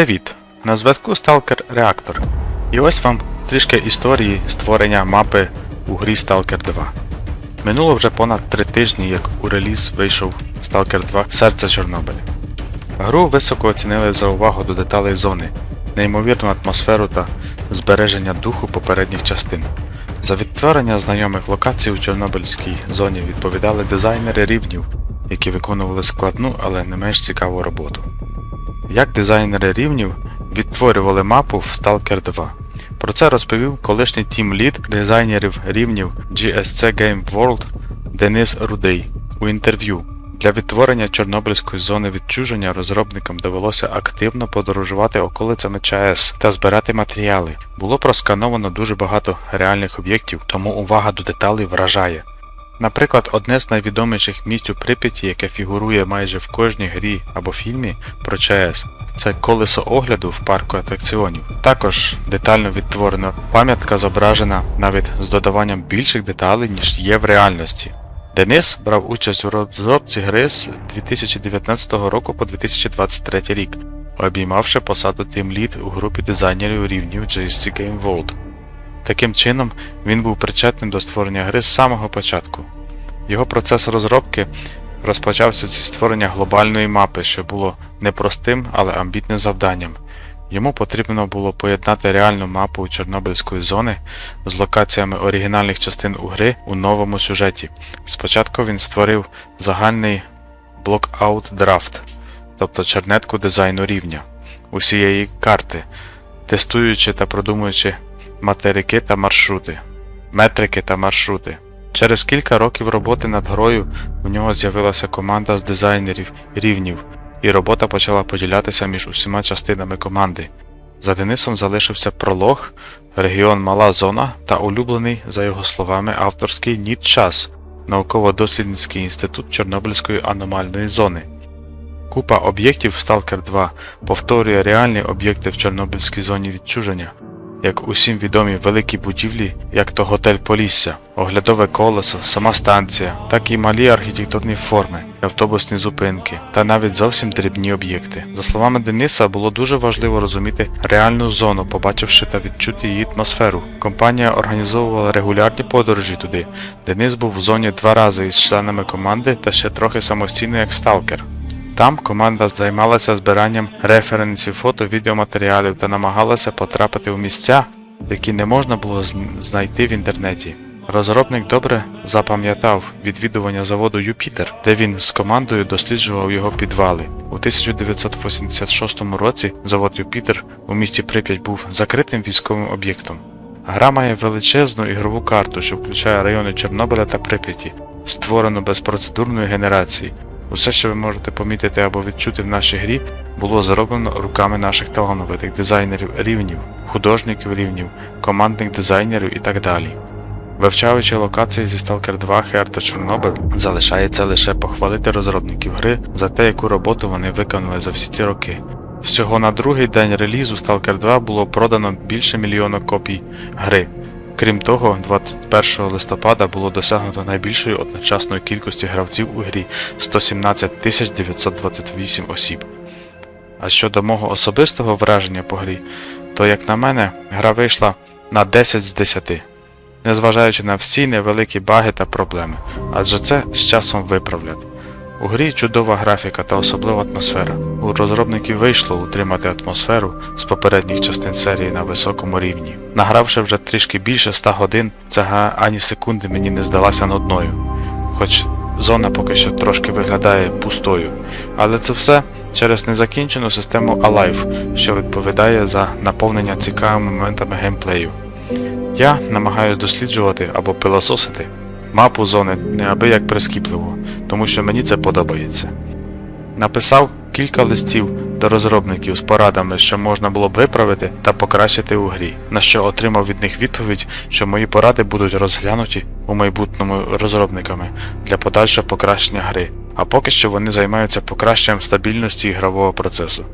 Привіт! На зв'язку Stalker Reactor. І ось вам трішки історії створення мапи у грі Stalker 2. Минуло вже понад 3 тижні, як у реліз вийшов Stalker 2 Серце Чорнобиля. Гру високо оцінили за увагу до деталей зони, неймовірну атмосферу та збереження духу попередніх частин. За відтворення знайомих локацій у Чорнобильській зоні відповідали дизайнери рівнів, які виконували складну, але не менш цікаву роботу. Як дизайнери рівнів відтворювали мапу в Stalker 2. Про це розповів колишній тім-лід дизайнерів рівнів GSC Game World Денис Рудий у інтерв'ю. Для відтворення Чорнобильської зони відчуження розробникам довелося активно подорожувати околицями ЧАЕС та збирати матеріали. Було проскановано дуже багато реальних об'єктів, тому увага до деталей вражає. Наприклад, одне з найвідоміших місць у Прип'яті, яке фігурує майже в кожній грі або фільмі про ЧАЕС, це колесо огляду в парку атракціонів. Також детально відтворено пам'ятка зображена навіть з додаванням більших деталей, ніж є в реальності. Денис брав участь у розробці гри з 2019 року по 2023 рік, обіймавши посаду Lead у групі дизайнерів рівнів GSC Game World. Таким чином, він був причетним до створення гри з самого початку. Його процес розробки розпочався зі створення глобальної мапи, що було непростим, але амбітним завданням. Йому потрібно було поєднати реальну мапу Чорнобильської зони з локаціями оригінальних частин у гри у новому сюжеті. Спочатку він створив загальний блокаут драфт, тобто чернетку дизайну рівня усієї карти, тестуючи та продумуючи материки та маршрути, метрики та маршрути. Через кілька років роботи над грою у нього з'явилася команда з дизайнерів рівнів, і робота почала поділятися між усіма частинами команди. За Денисом залишився пролог, регіон Мала Зона та улюблений, за його словами, авторський ніт час, науково-дослідницький інститут Чорнобильської аномальної зони. Купа об'єктів в Stalker 2 повторює реальні об'єкти в Чорнобильській зоні відчуження, як усім відомі великі будівлі, як то готель Полісся, оглядове колесо, сама станція, так і малі архітектурні форми, автобусні зупинки та навіть зовсім дрібні об'єкти. За словами Дениса, було дуже важливо розуміти реальну зону, побачивши та відчути її атмосферу. Компанія організовувала регулярні подорожі туди. Денис був в зоні два рази із членами команди та ще трохи самостійно як сталкер. Там команда займалася збиранням референсів фото, відеоматеріалів та намагалася потрапити в місця, які не можна було знайти в інтернеті. Розробник добре запам'ятав відвідування заводу Юпітер, де він з командою досліджував його підвали. У 1986 році завод Юпітер у місті Прип'ять був закритим військовим об'єктом. Гра має величезну ігрову карту, що включає райони Чорнобиля та Прип'яті, створену без процедурної генерації. Усе, що ви можете помітити або відчути в нашій грі, було зроблено руками наших талановитих дизайнерів рівнів, художників рівнів, командних дизайнерів і так далі. Вивчаючи локації зі Stalker 2 Хер та Чорнобиль, залишається лише похвалити розробників гри за те, яку роботу вони виконали за всі ці роки. Всього на другий день релізу Stalker 2 було продано більше мільйона копій гри. Крім того, 21 листопада було досягнуто найбільшої одночасної кількості гравців у грі 117 928 осіб. А щодо мого особистого враження по грі, то, як на мене, гра вийшла на 10 з 10, незважаючи на всі невеликі баги та проблеми, адже це з часом виправлять. У грі чудова графіка та особлива атмосфера. У розробників вийшло утримати атмосферу з попередніх частин серії на високому рівні. Награвши вже трішки більше 100 годин, ця гра ані секунди мені не здалася нудною. Хоч зона поки що трошки виглядає пустою. Але це все через незакінчену систему Alive, що відповідає за наповнення цікавими моментами геймплею. Я намагаюся досліджувати або пилососити мапу зони неабияк прискіпливо, тому що мені це подобається. Написав кілька листів до розробників з порадами, що можна було б виправити та покращити у грі, на що отримав від них відповідь, що мої поради будуть розглянуті у майбутньому розробниками для подальшого покращення гри, а поки що вони займаються покращенням стабільності ігрового процесу.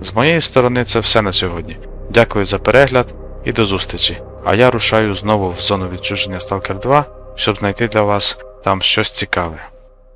З моєї сторони це все на сьогодні. Дякую за перегляд і до зустрічі. А я рушаю знову в зону відчуження Stalker 2, щоб знайти для вас там щось цікаве.